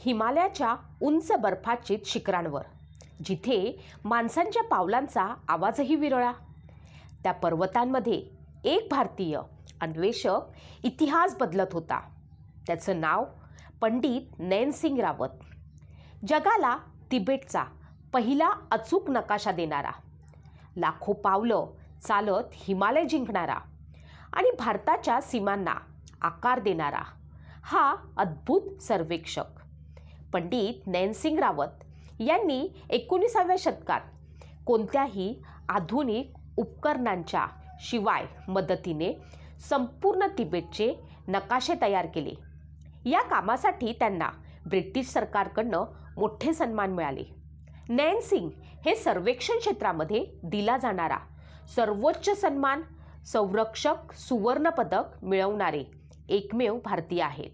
हिमालयाच्या उंच बर्फाचित शिखरांवर जिथे माणसांच्या पावलांचा आवाजही विरळा. त्या पर्वतांमध्ये एक भारतीय अन्वेषक इतिहास बदलत होता. त्याचं नाव पंडित नैनसिंग रावत. जगाला तिबेटचा पहिला अचूक नकाशा देणारा लाखो पावलं चालत हिमालय जिंकणारा आणि भारताच्या सीमांना आकार देणारा हा अद्भुत सर्वेक्षक. पंडित नैनसिंग रावत यांनी एकोणीसाव्या शतकात कोणत्याही आधुनिक उपकरणांच्या शिवाय मदतीने संपूर्ण तिबेटचे नकाशे तयार केले. या कामासाठी त्यांना ब्रिटिश सरकारकडनं मोठे सन्मान मिळाले. नैनसिंग हे सर्वेक्षण क्षेत्रामध्ये दिला जाणारा सर्वोच्च सन्मान संरक्षक सुवर्णपदक मिळवणारे एकमेव भारतीय आहेत.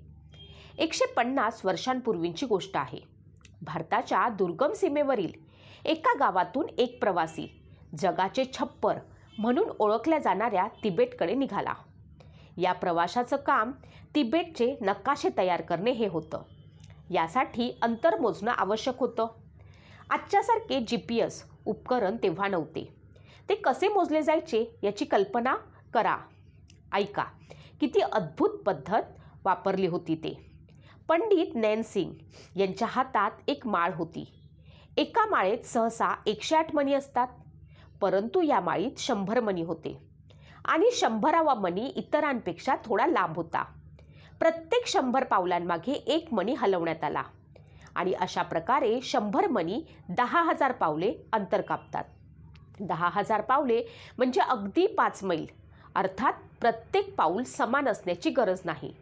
एकशे पन्नास वर्षांपूर्वींची गोष्ट आहे. भारताच्या दुर्गम सीमेवरील एका गावातून एक प्रवासी जगाचे छप्पर म्हणून ओळखल्या जाणाऱ्या तिबेटकडे निघाला. या प्रवाशाचं काम तिबेटचे नकाशे तयार करणे हे होतं. यासाठी अंतर मोजणं आवश्यक होतं. आजच्यासारखे जी पी एस उपकरण तेव्हा नव्हते. ते कसे मोजले जायचे याची कल्पना करा. ऐका किती अद्भुत पद्धत वापरली होती ते. पंडित नैनसिंग यांच्या हातात एक माळ होती. एका माळेत सहसा एकशे आठ मणी असतात. परंतु या माळीत शंभर मणी होते. आणि शंभरावा मणी इतरांपेक्षा थोडा लांब होता. प्रत्येक शंभर पावलांमागे एक मणी हलवण्यात आला. आणि अशा प्रकारे शंभर मणी दहा हजार पावले अंतर कापतात. दहा हजार पावले म्हणजे अगदी पाच मैल. अर्थात प्रत्येक पाऊल समान असण्याची गरज नाही.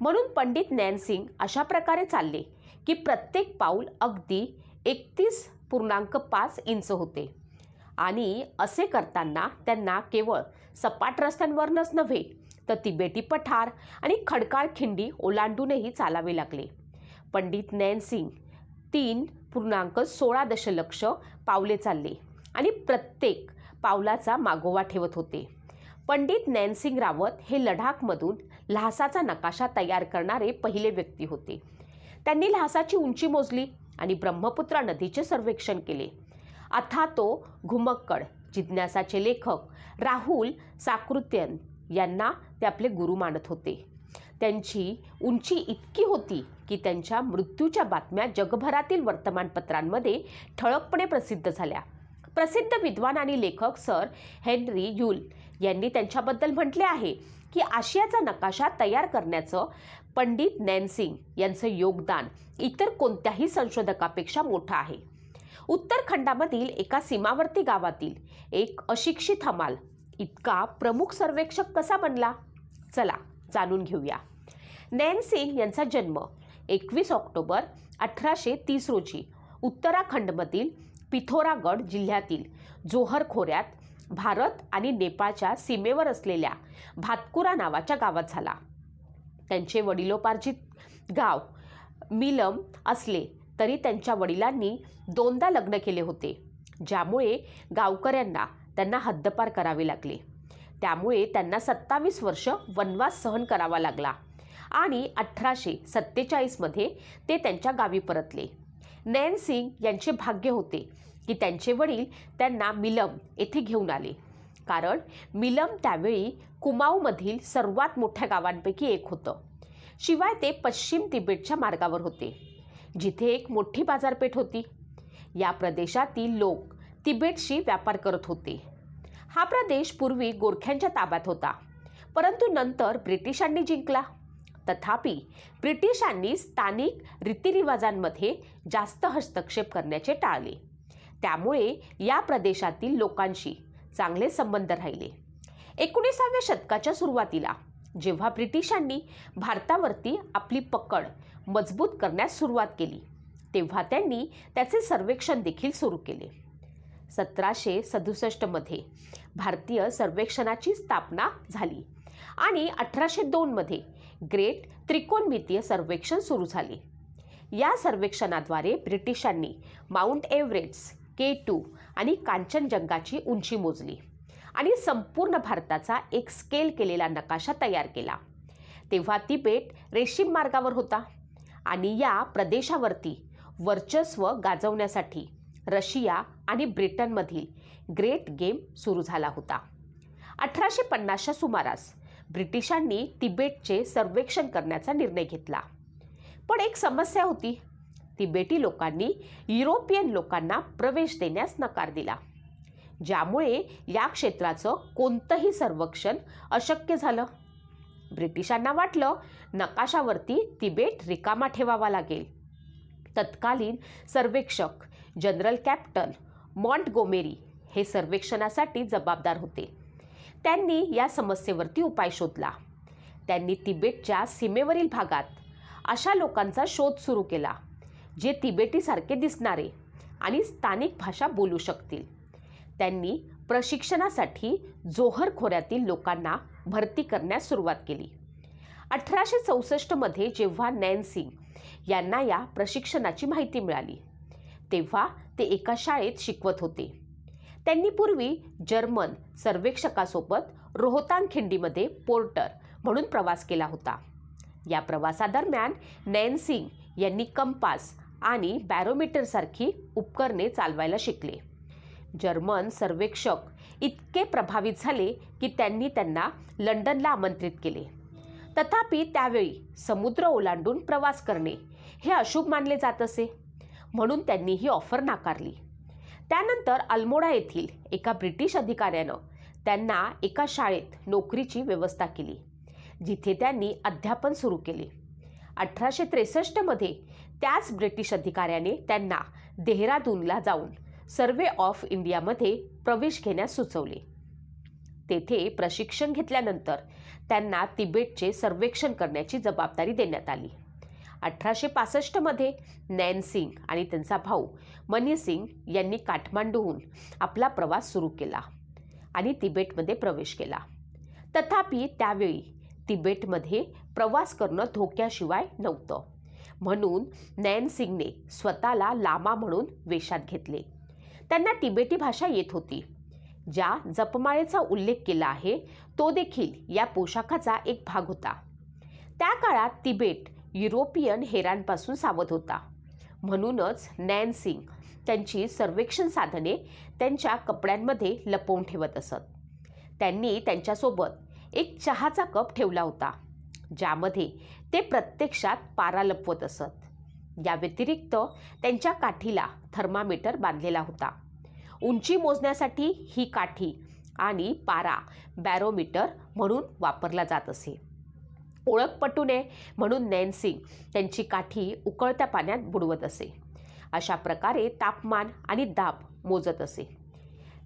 म्हणून पंडित नॅनसिंग अशा प्रकारे चालले की प्रत्येक पाऊल अगदी एकतीस पूर्णांक पाच इंच होते. आणि असे करताना त्यांना केवळ सपाट रस्त्यांवरनच नव्हे तर तिबेटी पठार आणि खडकाळ खिंडी ओलांडूनही चालावे लागले. पंडित नॅनसिंग तीन पूर्णांक सोळा दशलक्ष पावले चालले आणि प्रत्येक पावलाचा मागोवा ठेवत होते. पंडित नैनसिंग रावत हे लडाखमधून ल्हासाचा नकाशा तयार करणारे पहिले व्यक्ती होते. त्यांनी ल्हासाची उंची मोजली आणि ब्रह्मपुत्रा नदीचे सर्वेक्षण केले. अथा तो घुमक्कड जिज्ञासाचे लेखक राहुल साकृत्यन यांना ते आपले गुरु मानत होते. त्यांची उंची इतकी होती की त्यांच्या मृत्यूच्या बातम्या जगभरातील वर्तमानपत्रांमध्ये ठळकपणे प्रसिद्ध झाल्या. प्रसिद्ध विद्वान आणि लेखक सर हेनरी युल यांनी त्यांच्याबद्दल म्हटले आहे की आशियाचा नकाशा तयार करण्याचं पंडित नैनसिंग यांचं योगदान इतर कोणत्याही संशोधकापेक्षा मोठं आहे. उत्तरखंडामधील एका सीमावर्ती गावातील एक अशिक्षित हमाल इतका प्रमुख सर्वेक्षक कसा बनला? चला जाणून घेऊया. नैनसिंग यांचा जन्म एकवीस ऑक्टोबर अठराशे तीस रोजी उत्तराखंडमधील पिथोरागड जिल्ह्यातील जोहर खोऱ्यात भारत आणि नेपाळच्या सीमेवर असलेल्या भातकुरा नावाच्या गावात झाला. त्यांचे वडिलोपार्जित गाव मिलम असले तरी त्यांच्या वडिलांनी दोनदा लग्न केले होते ज्यामुळे गावकऱ्यांना त्यांना हद्दपार करावे लागले. त्यामुळे त्यांना सत्तावीस वर्ष वनवास सहन करावा लागला आणि अठराशे सत्तेचाळीसमध्ये ते त्यांच्या गावी परतले. नयन सिंग यांचे भाग्य होते की त्यांचे वडील त्यांना मिलम येथे घेऊन आले. कारण मिलम त्यावेळी कुमाऊमधील सर्वात मोठ्या गावांपैकी एक होतं. शिवाय ते पश्चिम तिबेटच्या मार्गावर होते. जिथे एक मोठी बाजारपेठ होती. या प्रदेशातील लोक तिबेटशी व्यापार करत होते. हा प्रदेश पूर्वी गोरख्यांच्या ताब्यात होता. परंतु नंतर ब्रिटिशांनी जिंकला. तथापि ब्रिटिशांनी स्थानिक रीतिरिवाजांमध्ये जास्त हस्तक्षेप करण्याचे टाळले. त्यामुळे या प्रदेशातील लोकांशी चांगले संबंध राहिले. एकोणीसाव्या शतकाच्या सुरुवातीला जेव्हा ब्रिटिशांनी भारतावरती आपली पकड मजबूत करण्यास सुरुवात केली तेव्हा त्यांनी त्याचे सर्वेक्षण देखील सुरू केले. सतराशे सदुसष्टमध्ये भारतीय सर्वेक्षणाची स्थापना झाली आणि अठराशे दोनमध्ये ग्रेट त्रिकोणमितीय सर्वेक्षण सुरू झाले. या सर्वेक्षणाद्वारे ब्रिटिशांनी माउंट एव्हरेस्ट के टू आणि कांचनजंगाची उंची मोजली आणि संपूर्ण भारताचा एक स्केल केलेला नकाशा तयार केला. तेव्हा तिबेट रेशीम मार्गावर होता आणि या प्रदेशावरती वर्चस्व गाजवण्यासाठी रशिया आणि ब्रिटनमधील ग्रेट गेम सुरू झाला होता. अठराशे पन्नासच्या सुमारास ब्रिटिशांनी तिबेटचे सर्वेक्षण करण्याचा निर्णय घेतला. पण एक समस्या होती. तिबेटी लोकांनी युरोपियन लोकांना प्रवेश देण्यास नकार दिला. ज्यामुळे या क्षेत्राचं कोणतंही सर्वेक्षण अशक्य झालं. ब्रिटिशांना वाटलं नकाशावरती तिबेट रिकामा ठेवावा लागेल. तत्कालीन सर्वेक्षक जनरल कॅप्टन मॉन्ट गोमेरी हे सर्वेक्षणासाठी जबाबदार होते. त्यांनी या समस्येवरती उपाय शोधला. त्यांनी तिबेटच्या सीमेवरील भागात अशा लोकांचा शोध सुरू केला जे तिबेटीसारखे दिसणारे आणि स्थानिक भाषा बोलू शकतील. त्यांनी प्रशिक्षणासाठी जोहर खोऱ्यातील लोकांना भरती करण्यास सुरुवात केली. अठराशे चौसष्टमध्ये जेव्हा नॅन्सिंग यांना या प्रशिक्षणाची माहिती मिळाली तेव्हा ते एका शाळेत शिकवत होते. त्यांनी पूर्वी जर्मन सर्वेक्षकासोबत रोहतांग खिंडीमध्ये पोर्टर म्हणून प्रवास केला होता. या प्रवासादरम्यान नॅन्सिंग यांनी कंपास आणि बॅरोमीटरसारखी उपकरणे चालवायला शिकले. जर्मन सर्वेक्षक इतके प्रभावित झाले की त्यांनी त्यांना लंडनला आमंत्रित केले. तथापि त्यावेळी समुद्र ओलांडून प्रवास करणे हे अशुभ मानले जात असे. म्हणून त्यांनी ही ऑफर नाकारली. त्यानंतर अल्मोडा येथील एका ब्रिटिश अधिकाऱ्यानं त्यांना एका शाळेत नोकरीची व्यवस्था केली जिथे त्यांनी अध्यापन सुरू केले. अठराशे त्रेसष्टमध्ये त्याच ब्रिटिश अधिकाऱ्याने त्यांना देहरादूनला जाऊन सर्वे ऑफ इंडियामध्ये प्रवेश घेण्यास सुचवले. तेथे प्रशिक्षण घेतल्यानंतर त्यांना तिबेटचे सर्वेक्षण करण्याची जबाबदारी देण्यात आली. अठराशे पासष्टमध्ये नॅनसिंग आणि त्यांचा भाऊ मनीसिंग यांनी काठमांडूहून आपला प्रवास सुरू केला आणि तिबेटमध्ये प्रवेश केला. तथापि त्यावेळी तिबेटमध्ये प्रवास करणं धोक्याशिवाय नव्हतं. म्हणून नॅनसिंगने स्वतःला लामा म्हणून वेशात घेतले. त्यांना तिबेटी भाषा येत होती. ज्या जपमाळेचा उल्लेख केला आहे तो देखील या पोशाखाचा एक भाग होता. त्या काळात तिबेट युरोपियन हेरांपासून सावध होता. म्हणूनच नॅनसिंग त्यांची सर्वेक्षण साधने त्यांच्या कपड्यांमध्ये लपवून ठेवत असत. त्यांनी त्यांच्यासोबत एक चहाचा कप ठेवला होता ज्यामध्ये ते प्रत्यक्षात पारा लपवत असत. या व्यतिरिक्त त्यांच्या काठीला थर्मामीटर बांधलेला होता. उंची मोजण्यासाठी ही काठी आणि पारा बॅरोमीटर म्हणून वापरला जात असे. ओळख पटू नये म्हणून नॅन्सी त्यांची काठी उकळत्या पाण्यात बुडवत असे. अशा प्रकारे तापमान आणि दाब मोजत असे.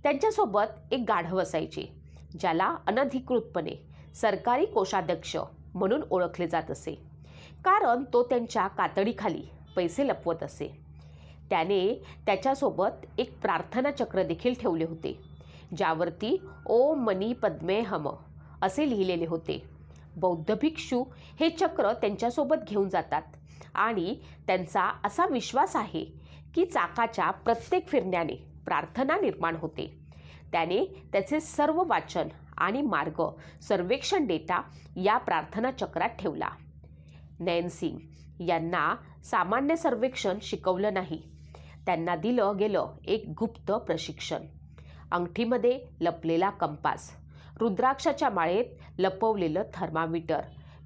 त्यांच्यासोबत एक गाढव असायचे ज्याला अनधिकृतपणे सरकारी कोषाध्यक्ष म्हणून ओळखले जात असे. कारण तो त्यांच्या कातडीखाली पैसे लपवत असे. त्याने त्याच्यासोबत एक प्रार्थना चक्र देखील ठेवले होते ज्यावरती ओ मनी पद्मे हम असे लिहिलेले होते. बौद्ध भिक्षू हे चक्र त्यांच्यासोबत घेऊन जातात. आणि त्यांचा असा विश्वास आहे की चाकाच्या प्रत्येक फिरण्याने प्रार्थना निर्माण होते. त्याने त्याचे सर्व वाचन आणि मार्ग सर्वेक्षण डेटा या प्रार्थना चक्रात ठेवला. नयनसिंग यांना सामान्य सर्वेक्षण शिकवलं नाही. त्यांना दिलं गेलं एक गुप्त प्रशिक्षण. अंगठीमध्ये लपलेला कंपास. रुद्राक्षाच्या माळेत लपवलेलं थर्मामीटर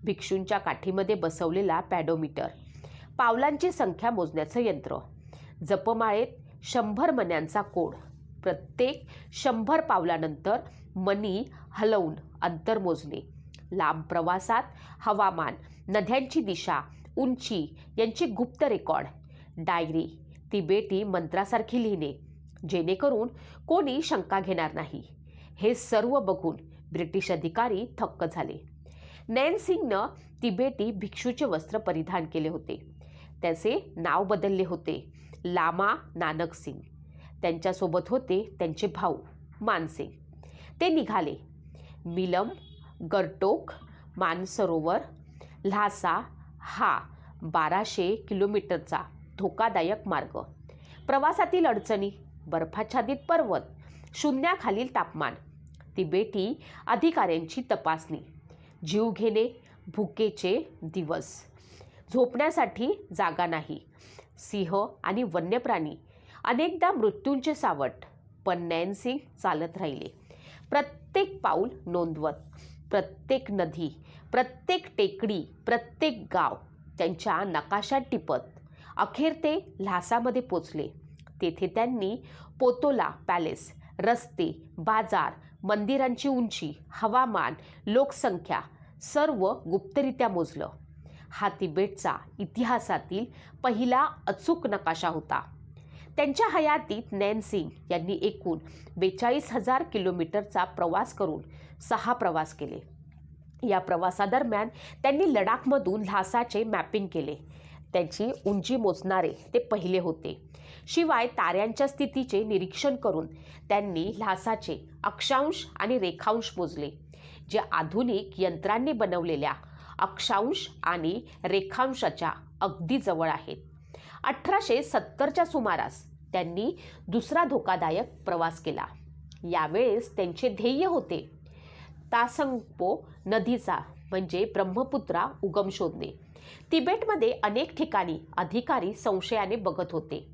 भिक्षूंच्या काठीमध्ये बसवलेला पॅडोमीटर. पावलांची संख्या मोजण्याचं यंत्र. जपमाळेत शंभर मण्यांचा कोड. प्रत्येक शंभर पावलानंतर मनी हलवून अंतर मोजणे. लांब प्रवासात हवामान नद्यांची दिशा उंची यांची गुप्त रेकॉर्ड. डायरी तिबेटी मंत्रासारखी लिहिणे. जेणेकरून कोणी शंका घेणार नाही. हे सर्व बघून ब्रिटिश अधिकारी थक्क झाले. नैनसिंगनं तिबेटी भिक्षूचे वस्त्र परिधान केले होते. त्याचे नाव बदलले होते. लामा नानक सिंग. त्यांच्यासोबत होते त्यांचे भाऊ मानसिंग ते निघाले. मिलम गरटोक मानसरोवर ल्हासा हा बाराशे किलोमीटरचा धोकादायक मार्ग. प्रवासातील अडचणी बर्फाच्छादित पर्वत शून्याखालील तापमान तिबेटी अधिकाऱ्यांची तपासणी. जीव घेणे भुकेचे दिवस. झोपण्यासाठी जागा नाही. सिंह आणि वन्यप्राणी अनेकदा मृत्यूंचे सावट. पण नॅनसिंग चालत राहिले. प्रत्येक पाऊल नोंदवत. प्रत्येक नदी प्रत्येक टेकडी प्रत्येक गाव त्यांच्या नकाशात टिपत. अखेर ते ल्हासामध्ये पोचले. तेथे त्यांनी पोतोला पॅलेस रस्ते बाजार मंदिरांची उंची हवामान लोकसंख्या सर्व गुप्तरित्या मोजलं. हा तिबेटचा इतिहासातील पहिला अचूक नकाशा होता. त्यांच्या हयातीत नॅनसिंग यांनी एकूण बेचाळीस हजार किलोमीटरचा प्रवास करून सहा प्रवास केले. या प्रवासादरम्यान त्यांनी लडाखमधून ल्हासाचे मॅपिंग केले. त्यांची उंची मोजणारे ते पहिले होते. शिवाय ताऱ्यांच्या स्थितीचे निरीक्षण करून त्यांनी ल्हासाचे अक्षांश आणि रेखांश मोजले जे आधुनिक यंत्रांनी बनवलेल्या अक्षांश आणि रेखांशाच्या अगदी जवळ आहेत. अठराशे सत्तरच्या सुमारास त्यांनी दुसरा धोकादायक प्रवास केला. यावेळेस त्यांचे ध्येय होते तासंगपो नदीचा म्हणजे ब्रह्मपुत्रा उगम शोधणे. तिबेटमध्ये अनेक ठिकाणी अधिकारी संशयाने बघत होते.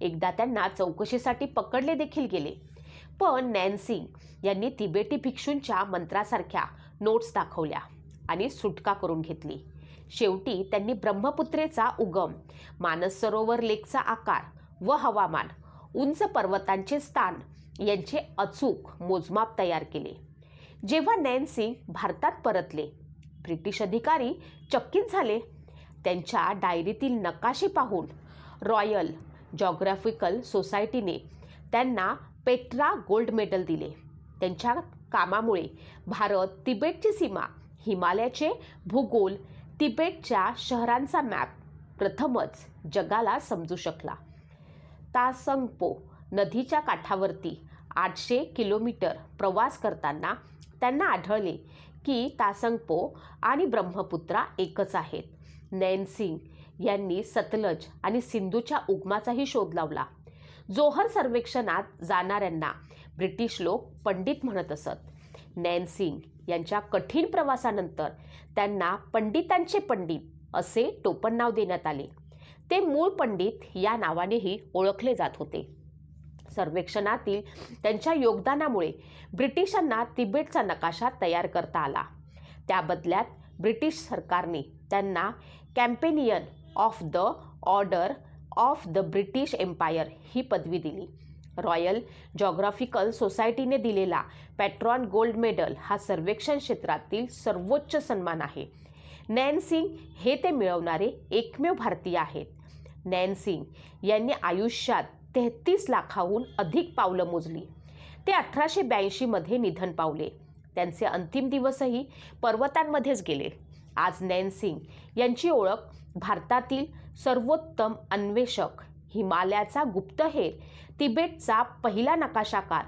एकदा त्यांना चौकशीसाठी पकडले देखील गेले. पण नॅन्सिंग यांनी तिबेटी भिक्षूंच्या मंत्रासारख्या नोट्स दाखवल्या आणि सुटका करून घेतली. शेवटी त्यांनी ब्रह्मपुत्रेचा उगम मानस सरोवर लेकचा आकार व हवामान उंच पर्वतांचे स्थान यांचे अचूक मोजमाप तयार केले. जेव्हा नॅनसिंग भारतात परतले ब्रिटिश अधिकारी चकित झाले. त्यांच्या डायरीतील नकाशे पाहून रॉयल जॉग्राफिकल सोसायटीने त्यांना पेट्रा गोल्ड मेडल दिले. त्यांच्या कामामुळे भारत तिबेटची सीमा हिमालयाचे भूगोल तिबेटच्या शहरांचा मॅप प्रथमच जगाला समजू शकला. तासंगपो नदीच्या काठावरती आठशे किलोमीटर प्रवास करताना त्यांना आढळले की तासंगपो आणि ब्रह्मपुत्रा एकच आहेत. नैनसिंग यांनी सतलज आणि सिंधूच्या उगमाचाही शोध लावला. जोहर सर्वेक्षणात जाणाऱ्यांना ब्रिटिश लोक पंडित म्हणत असत. नैनसिंग यांच्या कठीण प्रवासानंतर त्यांना पंडितांचे पंडित असे टोपण नाव देण्यात आले. ते मूळ पंडित या नावानेही ओळखले जात होते. सर्वेक्षणातील त्यांच्या योगदानामुळे ब्रिटिशांना तिबेटचा नकाशा तयार करता आला. त्या बदल्यात ब्रिटिश सरकारने त्यांना companion of the order of the British empire ही पदवी दिली. रॉयल जॉग्राफिकल सोसायटीने दिलेला पॅट्रॉन गोल्ड मेडल हा सर्वेक्षण क्षेत्रातील सर्वोच्च सन्मान आहे. नॅनसिंग हे ते मिळवणारे एकमेव भारतीय आहेत. नॅनसिंग यांनी आयुष्यात तेहतीस लाखाहून अधिक पावलं मोजली. ते अठराशे ब्याऐंशीमध्ये निधन पावले. त्यांचे अंतिम दिवसही पर्वतांमध्येच गेले. आज नैनसिंग यांची ओळख भारतातील सर्वोत्तम अन्वेषक हिमालयाचा गुप्तहेर तिबेटचा पहिला नकाशाकार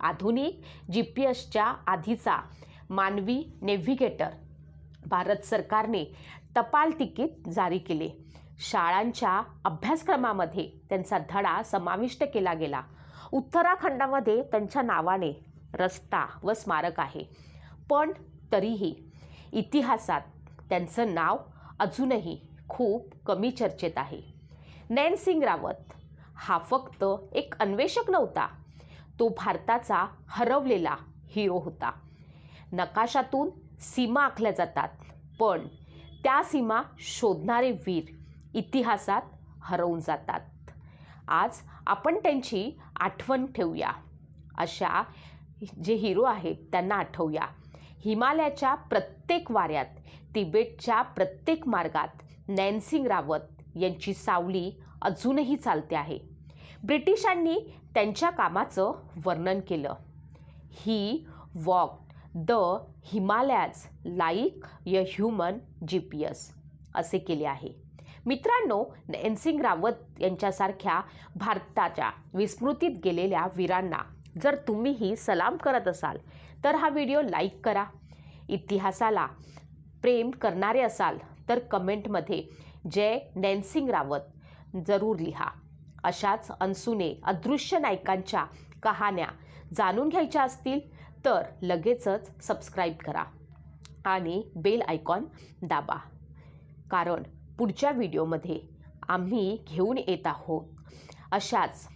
आधुनिक जी पी एसच्या आधीचा मानवी नेव्हिगेटर. भारत सरकारने टपाल तिकीट जारी केले. शाळांच्या अभ्यासक्रमामध्ये त्यांचा धडा समाविष्ट केला गेला. उत्तराखंडामध्ये त्यांच्या नावाने रस्ता व स्मारक आहे. पण तरीही इतिहासात त्यांचं नाव अजूनही खूप कमी चर्चेत आहे. नैनसिंग रावत हा फक्त एक अन्वेषक नव्हता. तो भारताचा हरवलेला हिरो होता. नकाशातून सीमा आखल्या जातात पण त्या सीमा शोधणारे वीर इतिहासात हरवून जातात. आज आपण त्यांची आठवण ठेवूया. अशा जे हिरो आहेत त्यांना आठवूया. हिमालयाच्या प्रत्येक वाऱ्यात तिबेटच्या प्रत्येक मार्गात नॅन्सिंग रावत यांची सावली अजूनही चालते आहे. ब्रिटिशांनी त्यांच्या कामाचं वर्णन केलं. He walk the Himalayas like a human G P S असे केले आहे. मित्रांनो नॅन्सिंग रावत यांच्यासारख्या भारताच्या विस्मृतीत गेलेल्या वीरांना जर तुम्हीही सलाम करत असाल तर हा व्हिडिओ लाईक करा. इतिहासाला प्रेम करणारे असाल तर कमेंटमध्ये जय नॅन्सिंग रावत जरूर लिहा. अशाच अनसुने अदृश्य नायकांच्या कहाण्या जाणून घ्यायच्या असतील तर लगेचच सबस्क्राईब करा आणि बेल आयकॉन दाबा. कारण पुढच्या व्हिडिओमध्ये आम्ही घेऊन येत आहोत. अशाच